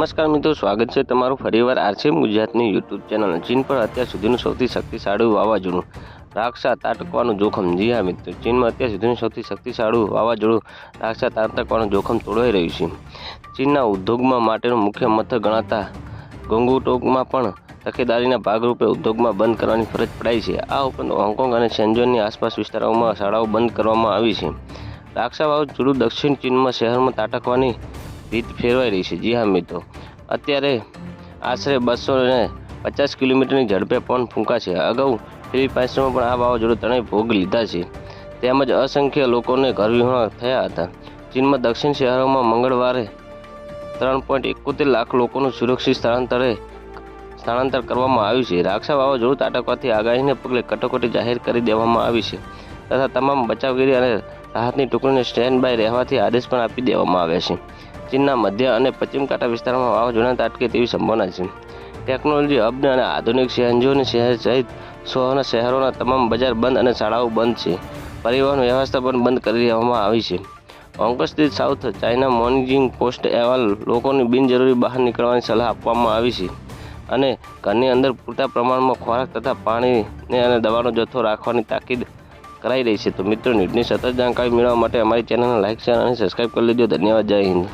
નમસ્કાર મિત્રો, સ્વાગત છે તમારું ફરીવાર આરસીએમ ગુજરાતની યુટ્યુબ ચેનલ. ચીન પર અત્યાર સુધીનું સૌથી શક્તિશાળી વાવાઝોડું રાક્ષા તાટકવાનું જોખમ. જી હા મિત્રો, ચીનમાં અત્યાર સુધીનું સૌથી શક્તિશાળી વાવાઝોડું રાક્ષા તાટકવાનું જોખમ તોડાઈ રહ્યું છે. ચીનના ઉદ્યોગમાં માટેનું મુખ્ય મથક ગણાતા ગોંગુટોકમાં પણ તકેદારીના ભાગરૂપે ઉદ્યોગમાં બંધ કરવાની ફરજ પડાઈ છે. આ ઉપરાંત હોંગકોંગ અને શેન્જોનની આસપાસ વિસ્તારોમાં શાળાઓ બંધ કરવામાં આવી છે. રાક્ષા વાવાઝોડું દક્ષિણ ચીનમાં શહેરમાં તાટકવાની રીત ફેરવાઈ રહી છે. જી હા, મિત્રો. અત્યારે આશરે બસો ને પચાસ કિલોમીટરની ઝડપે પવન ફૂંકાશે. અગાઉ ફિલિપાઇન્સમાં પણ આ વાવાઝોડું ત્રણેય ભોગ લીધા છે. તેમજ અસંખ્ય લોકોને ઘરવિહોણા થયા હતા. ચીનમાં દક્ષિણ શહેરોમાં મંગળવારે ત્રણ પોઈન્ટ એકોતેર લાખ લોકોનું સુરક્ષિત સ્થળાંતરે સ્થળાંતર કરવામાં આવ્યું છે. રાક્ષા વાવાઝોડું તાટકવાથી આગાહીને પગલે કટોકટી જાહેર કરી દેવામાં આવી છે તથા તમામ બચાવગીરી અને રાહતની ટુકડીને સ્ટેન્ડ બાય રહેવાથી આદેશ પણ આપી દેવામાં આવ્યા છે. ચીનના મધ્ય અને પશ્ચિમ કાંઠા વિસ્તારમાં વાવાઝોડા તાટકે તેવી સંભાવના છે. ટેકનોલોજી હબ અને આધુનિક શહેરોની શહેર સહિત સોના શહેરોના તમામ બજાર બંધ અને શાળાઓ બંધ છે. પરિવહન વ્યવસ્થા પણ બંધ કરી દેવામાં આવી છે. હોંગકોંગ સ્થિત સાઉથ ચાઇના મોનિટરિંગ પોસ્ટ અહેવાલ લોકોને બિનજરૂરી બહાર નીકળવાની સલાહ આપવામાં આવી છે અને ઘરની અંદર પૂરતા પ્રમાણમાં ખોરાક તથા પાણીને અને દવાનો જથ્થો રાખવાની તાકીદ કરાઈ રહી છે. તો મિત્રો, ન્યૂઝની સતત જાણકારી મેળવવા માટે અમારી ચેનલને લાઇક, શેર અને સબસ્ક્રાઈબ કરી લેજો. ધન્યવાદ. જય હિન્દ.